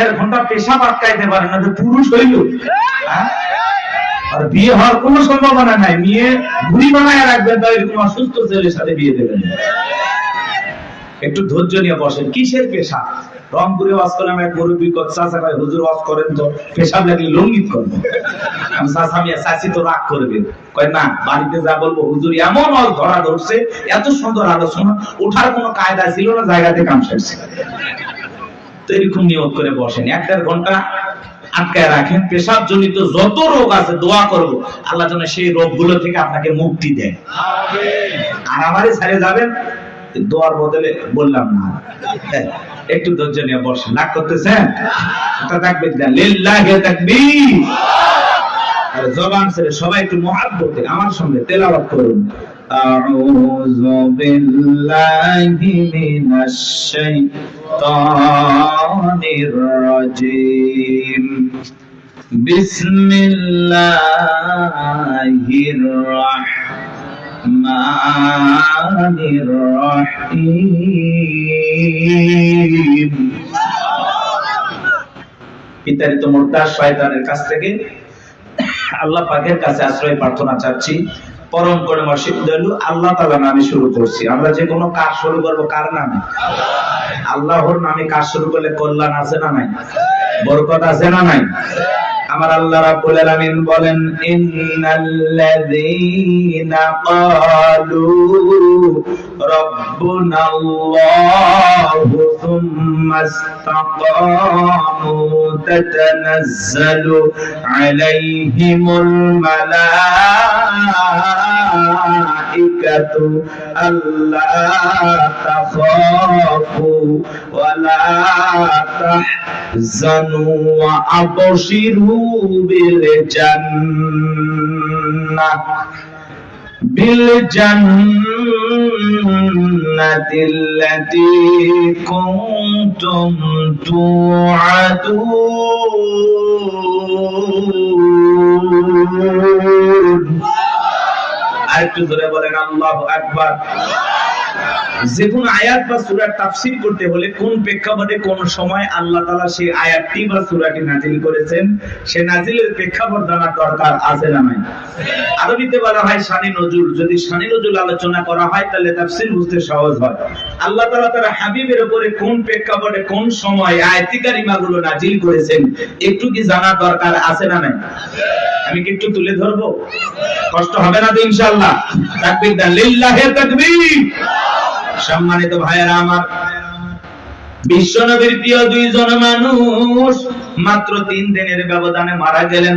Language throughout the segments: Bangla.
দেড় ঘণ্টা পেশাব আটকাইতে পারে না পুরুষ হইল। হ্যাঁ? আর বিয়ে হওয়ার কোনো সম্ভাবনা নাই। মেয়ে বুড়ি বানায় রাখবেন তাই এরকম অসুস্থ ছেলের সাথে বিয়ে দেবেন একটু ধৈর্য নিয়ে বসেন। কিসের পেশা রংপুরে ওয়াজ করলাম, এক মুরব্বী চাষা ভাই, হুজুর ওয়াজ করেন তো, পেশাব লাগলে লঙ্গিত করব আমি তো রাগ কয়, না, বাড়িতে যা বলব, হুজুর এমন ওয়াজ ধরা ধরছে, এত সুন্দর আলোচনা ওঠার কোনো কায়দা ছিল না, জায়গাতে কাম সারছে। এরকম করে বসেন। এক দেড় ঘণ্টা আটকায় রাখেন। পেশাব জনিত যত রোগ আছে দোয়া করব। আল্লাহ যেন সেই রোগগুলো থেকে আপনাকে মুক্তি দেয় আর আমারই ছেড়ে যাবেন? দোয়ার বদলে বললাম না। হ্যাঁ, একটু ধৈর্য নিয়ে বসেন। রাগ করতেছেন? দেন। লিল্লাহি জবান ছেড়ে সবাই একটু মহাব্বতে আমার সঙ্গে তেলাওয়াত করুন। أعوذ بالله من الشيطان الرجيم بسم الله الرحمن الرحيم বিতাড়িত মোর্তার শয়তানের কাছ থেকে আল্লাহ পাকের কাছে আশ্রয় প্রার্থনা চাচ্ছি পরম করে সিদ্ধ দয়ালু আল্লাহ তালা নামে শুরু করছি। আমরা যে কোনো কাজ শুরু করব কার নামে? আল্লাহর নামে কাজ শুরু করলে কল্যাণ আছে না নাই? বরকত আছে না নাই? আমার আল্লাহ রাব্বুল আলামিন বলেন, ইন্নাল্লাযীনা ক্বালু রাব্বুনা আল্লাহু থুম্মা ইসতাকামু তাতানাজ্জালু আলাইহিমুল মালাইকাতু আল্লা তাখাফু ওয়ালা তাহজানু ওয়া আবশিরু بالجنة بالجنة التي كنتم توعدون أكبر بلغ الله أكبر যে কোন আয়াত বা সূরার তাফসীর করতে হলে কোন প্রেক্ষাপটে কোন সময় আল্লাহ তাআলা সেই আয়াতটি বা সূরাটি নাজিল করেছেন, সে নাজিলের প্রেক্ষাপট জানার দরকার আছে না নাই? আরবিতে বলা হয় শানি নজুল, যদি শানি নজুল আলোচনা করা হয়, তাহলে তাফসীর বুঝতে সহজ হয়। আল্লাহ তাআলা তার হাবিবের উপরে কোন প্রেক্ষাপটে কোন সময় আয়াতি কারিমাগুলো নাজিল করেছেন, একটু কি জানার দরকার আছে না নাই? আমি কি একটু তুলে ধরবো? কষ্ট হবে না তো ইনশাআল্লাহ। তাকবীর দেন। লিল্লাহি তাকবীর। সম্মানিত ভাইয়েরা আমার বিশ্ব নবীর প্রিয় দুইজন মানুষ মাত্র তিন দিনের ব্যবধানে মারা গেলেন।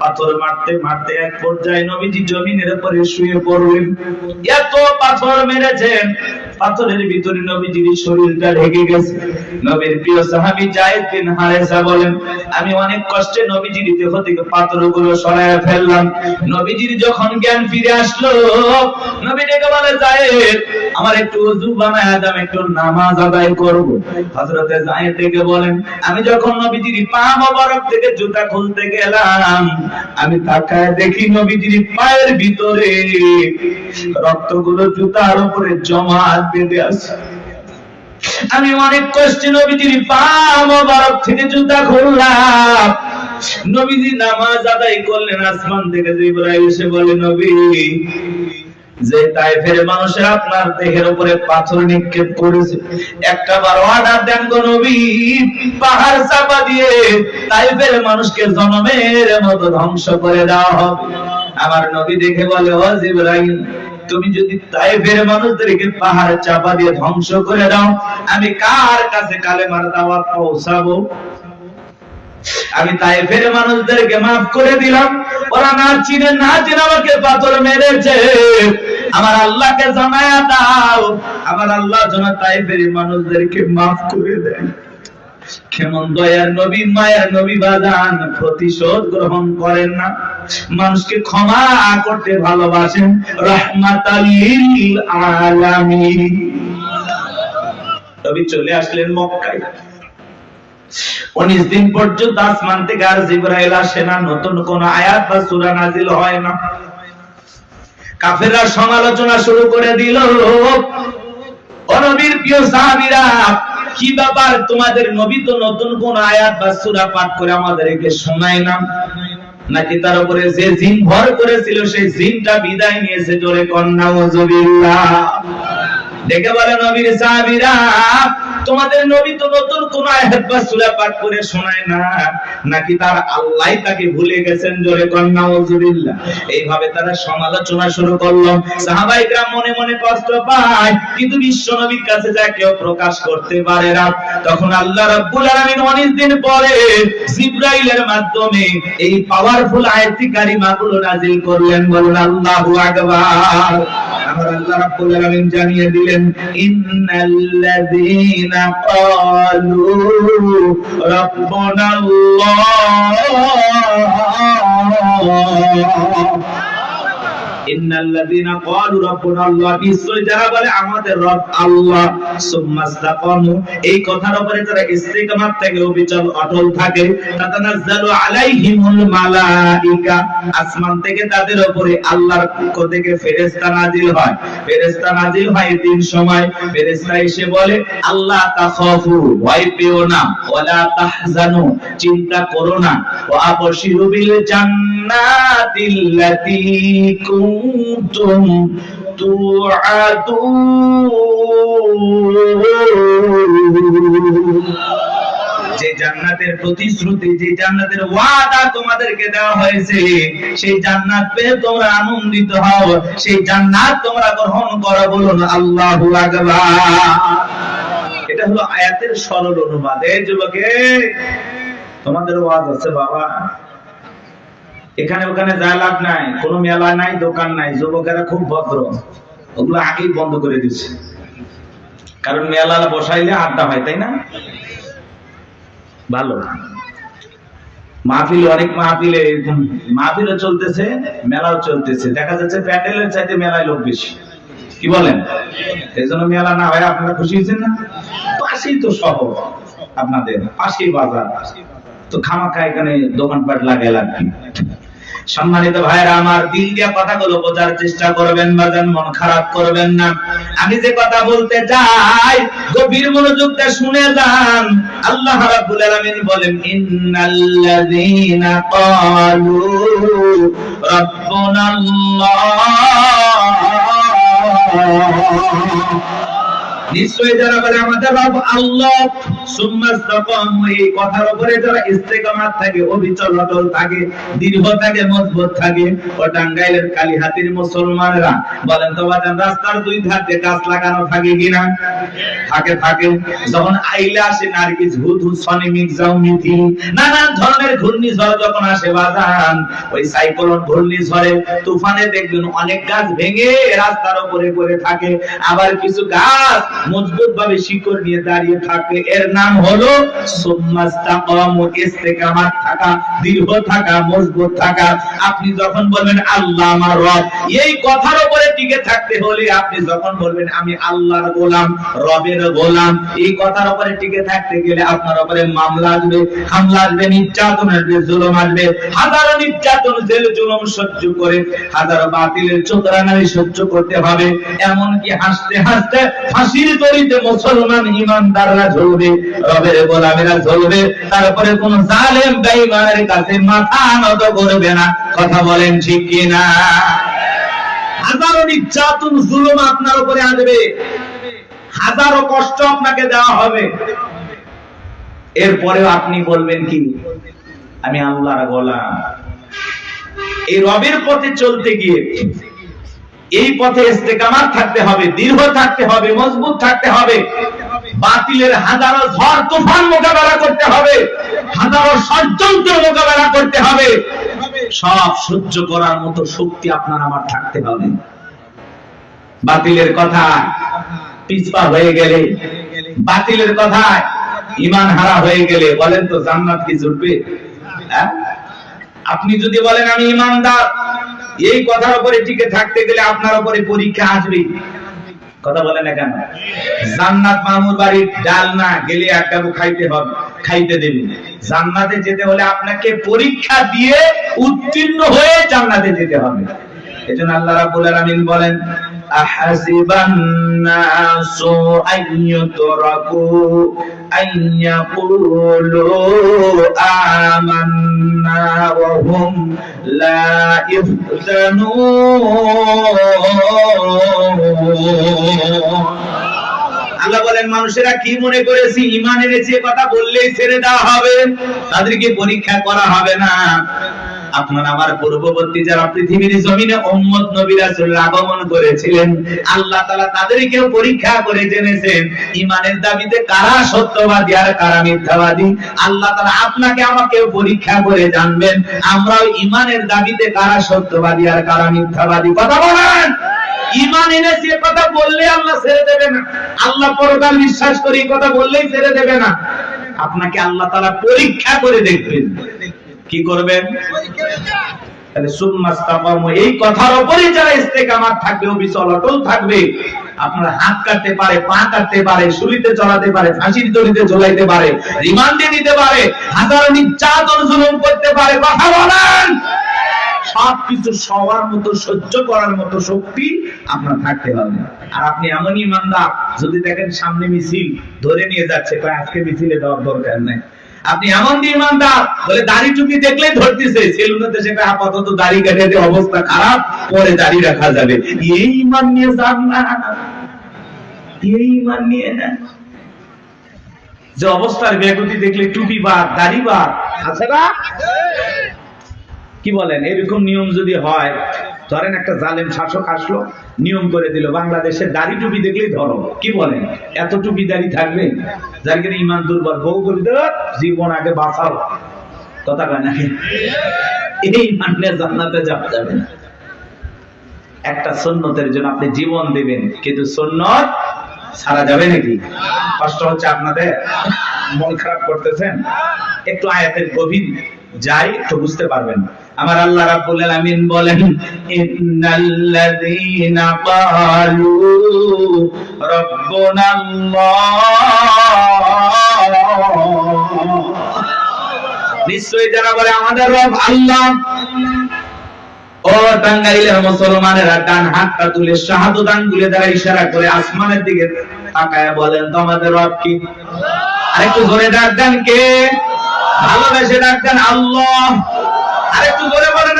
পাথর মারতে মারতে এক পর্যায়ে নবীজি জমিনের উপরে শুয়ে পড়লেন। এত পাথর মেরেছেন, পাথরের ভিতরে নবীজির শরীরটা ঢেকে গেছে। নবীর প্রিয় সাহাবী জায়েদ বিন হারেসা বলেন, আমি অনেক কষ্টে নবীজির দেহ থেকে পাথরগুলো সরায় ফেললাম। নবীজির যখন জ্ঞান ফিরে আসলো, নবী ডেকে বলে, জায়েদ আমার একটু ওযু বানায় দাম একটু নামাজ আদায় করব। হযরতে জায়েদ ডেকে বলেন, আমি যখন নবীজির পা মোবারক থেকে জুতা খুলতে গেলাম, আমি তাকায় দেখি নবীজির পায়ের ভিতরে রক্তগুলো জুতার উপরে জমা বেঁধে আছে। আমি অনেক কষ্টে নবীজির পা মোবারক থেকে জুতা খুললাম। নবীজি নামাজ আদায় করলেন, আসমান থেকে জিবরাইল এসে বলে, নবী যে তাইফের মানুষের আপনার দেহের উপরে পাথর নিক্ষেপ করেছে। একটা বার অর্ডার দেন গো নবী, পাহাড় চাপা দিয়ে তাইফের মানুষকে জনমের মতো ধ্বংস করে দেওয়া হবে। আমার নবী দেখে বলে, ও জিবরাইল, তুমি যদি তাইফের মানুষদেরকে পাহাড় চাপা দিয়ে ধ্বংস করে দাও, আমি কার কাছে কালেমার দাওয়াত পৌঁছাবো? আমি তাইফের মানুষদেরকে মাফ করে দিলাম। ওরা না চিনে না চিনে আমাকে পাথর মেরেছে। আমার আল্লাহকে জানায়া দাও। আমার আল্লাহ মানুষদেরকে মাফ করে বাজান, প্রতিশোধ গ্রহণ করেন না। মানুষকে ক্ষমা করতে ভালোবাসেন। নবী চলে আসলেন মক্কায়। উনিশ দিন পর্যন্ত আসমান থেকে আর জিব্রাইল আসে না, নতুন কোন আয়াত বা সূরা নাজিল হয় না। কাফেররা সমালোচনা শুরু করে দিল, ও নবীর প্রিয় কি ব্যাপার? তোমাদের নবী তো নতুন কোন আয়াত বা সূরা পাঠ করে আমাদেরকে শোনায় না। নাকি তার উপরে যে জিন ভর করেছিল, সেই জিনটা বিদায় নিয়েছে জোরে কন্যা দেখে বলে নবীর সাহাবীরা, তোমাদের নবী তো নতুন কোন আয়াত বা সূরা পাঠ করে শোনায় না। নাকি তার আল্লাহ তাকে ভুলে গেছেন জোরে কন্যা ওজবিল্লাহ এইভাবে তারা সমালোচনা শুরু করল। সাহাবাই গ্রাম মনে মনে কষ্ট পায়, কিন্তু বিশ্ব নবীর কাছে যা কেউ প্রকাশ করতে পারে না। তখন আল্লাহ রাব্বুল আলামিন অনেক দিন পরে জিব্রাইলের মাধ্যমে এই পাওয়ারফুল আয়াতি কারিমাগুলো নাজিল করলেন বলুন আল্লাহু আকবার। আমার আল্লাহ রাব্বুল আলামিন জানিয়ে দিলেন ইন্নাল্লাযীনা ক্বালু রাব্বুনা আল্লাহ আসমান থেকে তাদের আল্লাহর পক্ষ থেকে নাজিল হয়। নাজিল হয় সময় এসে বলে, আল্লাহ পেও না চিন্তা করো না জান্নাতিল্লাতী তুআদুন যে জান্নাতের প্রতিশ্রুতি, যে জান্নাতের ওয়াদা তোমাদেরকে দেওয়া হয়েছে, সেই জান্নাত পেয়ে তোমরা আনন্দিত হও, সেই জান্নাত তোমরা গ্রহণ করো বলুন আল্লাহু আকবার। এটা হলো আয়াতের সরল অনুবাদ। এই যুবকে, তোমাদের ওয়াজ আছে বাবা। এখানে ওখানে যা লাভ নাই, কোনো মেলা নাই, দোকান নাই, যুবকেরা খুব ভদ্র। ওগুলো আগেই বন্ধ করে দিচ্ছে কারণ মেলা বসাইলে আড্ডা হয়, তাই না? ভালো। মাহফিল, অনেক মাহফিলে মাহফিলও চলতেছে, মেলাও চলতেছে। দেখা যাচ্ছে প্যান্ডেলের চাইতে মেলায় লোক বেশি। কি বলেন? এই জন্য মেলা না হয়, আপনারা খুশি হয়েছেন না? পাশেই তো শহর আপনাদের, পাশেই বাজার। তো খামাখা এখানে দোকানপাট লাগে লাগবে। সম্মানিত ভাইরা আমার দিল দিয়া কথাগুলো বোঝার চেষ্টা করবেন বাজান মন খারাপ করবেন না। আমি যে কথা বলতে চাই, গভীর মনোযোগ দিয়ে শুনে যান। আল্লাহ রাব্বুল আলামিন বলেন, ইন্নাল্লাযীনা ক্বালু রাব্বুনা নিশ্চয়ই যারা বলে, আমাদের রব আল্লাহ। সুম্মাস্তাকামু এই কথার উপরে যারা ইস্তেকামাত থাকে, অবিচল অটল থাকে, দীর্ঘ থাকে, মজবুত থাকে, ও টাঙ্গাইলের কালীহাতির মুসলমানেরা বলেন, তো বাজান, রাস্তার দুই ধারে গাছ লাগানো থাকে কিনা? থাকে থাকে। যখন আইলে আসে নারকিস হুদ হুদ সনিমিক যাও মিথি নানান ধরনের ঘূর্ণিঝড় যখন আসে বাজান, ওই সাইক্লোন ঘূর্ণিঝড়ে তুফানে দেখবেন অনেক গাছ ভেঙে রাস্তার উপরে পড়ে থাকে, আবার কিছু গাছ মজবুত ভাবে শিকড় নিয়ে দাঁড়িয়ে থাকে। এর নাম হলো থাকা দীর্ঘ থাকা, মজবুত থাকা। আপনি যখন বলবেন, আল্লাহ আমার রব, এই কথার উপরে টিকে থাকতে হলে আপনি যখন বলবেন, আমি আল্লাহর গোলাম, রবের গোলাম, এই কথার উপরে টিকে থাকতে গেলে আপনার উপরে মামলা আসবে, হামলা আসবে, নির্যাতন আসবে, জুলুম আসবে। হাজারো নির্যাতন, জেল, জুলুম সহ্য করে হাজারো বাতিলের সহ্য করতে হবে। এমনকি হাসতে হাসতে ফাঁসির তরিতে মুসলমান ইমানদাররা রবের গোলামেরা তারপরে কোন জালেম বেঈমানের কাছে মাথা নত করবে না। কথা বলেন ঠিক কিনা? হাজারো নির্যাতন, জুলুম আপনার উপরে আসবে। হাজারো কষ্ট আপনাকে দেওয়া হবে। এরপরেও আপনি বলবেন কি? আমি আল্লাহর গোলাম। এই রবের পথে চলতে গিয়ে এই পথে ইস্তেকামাত থাকতে হবে, দীর্ঘ থাকতে হবে, মজবুত থাকতে হবে। বাতিলের হাজারো ঝড়, তুফান মোকাবেলা করতে হবে। হাজারো ষড়যন্ত্র মোকাবেলা করতে হবে। সব সহ্য করার মতো শক্তি আপনার আমার থাকতে হবে। বাতিলের কথা পিছপা হয়ে গেলে, বাতিলের কথায় ইমান হারা হয়ে গেলে বলেন তো জান্নাত কি জুটবে? হ্যাঁ? আপনি যদি বলেন আমি ইমানদার এই কথার উপরে টিকে থাকতে গেলে আপনার উপরে পরীক্ষা আসবে কথা বলে না কেন? জান্নাত মামুর বাড়ির ডাল না গেলে এক ডাবু খাইতে হবে, খাইতে দেবে জান্নাতে যেতে হলে আপনাকে পরীক্ষা দিয়ে উত্তীর্ণ হয়ে জান্নাতে যেতে হবে। এজন্য আল্লাহ রাব্বুল আলামিন বলেন আহাসিবান নাসু আইয়ুতরাকু আইয়াকুলু আমান্না ওয়া হুম লা ইফতানুন আল্লাহ বলেন, মানুষেরা কি মনে করেছে? ইমান এনেছে কথা বললেই ছেড়ে দেওয়া হবে। তাদেরকে পরীক্ষা করা হবে না। আপনার আমার পূর্ববর্তী যারা পৃথিবীর জমিনে উম্মত নবী রাসূলের আগমন করেছিলেন, আল্লাহ তাআলা তাদেরকেও পরীক্ষা করে জেনেছেন ইমানের দাবিতে কারা সত্যবাদী আর কারা মিথ্যাবাদী। আল্লাহ তাআলা আপনাকে আমাকেও পরীক্ষা করে জানবেন, আমরাও ইমানের দাবিতে কারা সত্যবাদী আর কারা মিথ্যাবাদী। কথা বলেন! ইমান এনেছি, কথা বললে আল্লাহ ছেড়ে দেবে না। আল্লাহ পরকাল বিশ্বাস করি কথা বললেই ছেড়ে দেবে না। আপনাকে আল্লাহ তাআলা পরীক্ষা করে দেখবেন। কি করবেন? এই কথার যারা থাকবে, অবিচল, অটল থাকবে, আপনার হাত কাটতে পারে, পা কাটতে পারে চড়াতে পারে, ফাঁসির দড়িতে ঝোলাইতে পারে, রিমান্ডে নিতে পারে করতে পারে, কথা বলেন! সবকিছু সবার মতো সহ্য করার মতো শক্তি আপনার থাকতে হবে। আর আপনি এমন ইমানদার, যদি দেখেন সামনে মিছিল, ধরে নিয়ে যাচ্ছে আজকে মিছিলে দেওয়ার দরকার নেই। আপনি এমন ইমানদার বলে দাড়ি টুপি দেখলেই ধরতেছে। সেলুনেতে সেটা আপাতত দাড়ি কাটে দিয়ে অবস্থা খারাপ, পরে দাড়ি রাখা যাবে। এই ইমান নিয়ে যান না। এই ইমান নিয়ে না যে অবস্থার ব্যাগতি দেখলে টুপি বাদ, দাড়ি বাদ, আছে না? কি বলেন? এরকম নিয়ম যদি হয় ধরেন একটা জালেম শাসক আসলো, নিয়ম করে দিল, বাংলাদেশে দাড়ি টুপি দেখলেই ধরো কি বলেন? এত টুপি দাড়ি থাকবে? যার কিনা ইমান দুর্বল, বউ বলি জীবন আগে বাঁচাও। কথা কয় না এই মানে জান্নাতে যাওয়া যাবে না। একটা সন্ন্যতের জন্য আপনি জীবন দেবেন, কিন্তু সন্ন্যত সারা যাবে নাকি কষ্ট হচ্ছে আপনাদের? মন খারাপ করতেছেন? একটু আয়াতের গভীর যাই তো বুঝতে পারবেন। আমার আল্লাহ রাব্বুল আলামিন বলেন, ইন্নাল্লাযীনা ক্বালু রাব্বুনাল্লাহ নিশ্চয়ই যারা বলে, আমাদের রব আল্লাহ। ও টাঙ্গাইলের মুসলমানেরা ডান হাতটা তুলে ইশারা করে আসমানের দিকে তাকায় বলেন, তো আমাদের রব কি? আরেকটু জোরে ডাক দেন কে? ভালোবেসে ডাক দেন, আল্লাহ। বলেন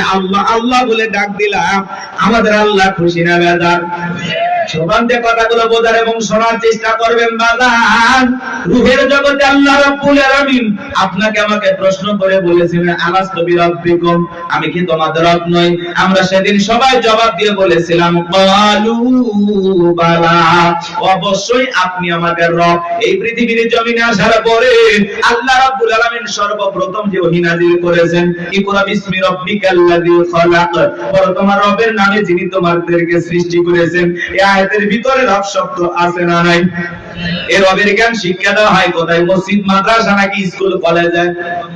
আল্লাহ। বলে ডাক দিলাম, আমাদের আল্লাহ খুশি না, বেজার। সমান যে কথাগুলো বোঝার এবং শোনার চেষ্টা করবেন, বাজান। রুহের জগতে আল্লাহ রাব্বুল আলামিন আপনাকে আমাকে প্রশ্ন করে বলেছিলেন আলাস্তু বিরাব্বিকুম আমি কি তোমাদের রব নই? আমরা সেদিন সবাই জবাব দিয়ে বলেছিলাম, ক্বালু বালা। অবশ্যই আপনি আমাদের রব। এই পৃথিবীর জমিনে আসার পরে আল্লাহ রাব্বুল আলামিন সর্বপ্রথম যে ওহী নাযিল করেছেন, ইকরা বিসমি রাব্বিকাল্লাযী খালাক। বড় তোমার রবের নামে যিনি তোমাদেরকে সৃষ্টি করেছেন এই আয়াতের ভিতরে রব শব্দ আছে না নাই? এই আমেরিকান শিক্ষা দেওয়া হয় কোথায় মসজিদ মাদ্রাসা নাকি স্কুল কলেজে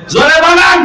জোরে বলেন!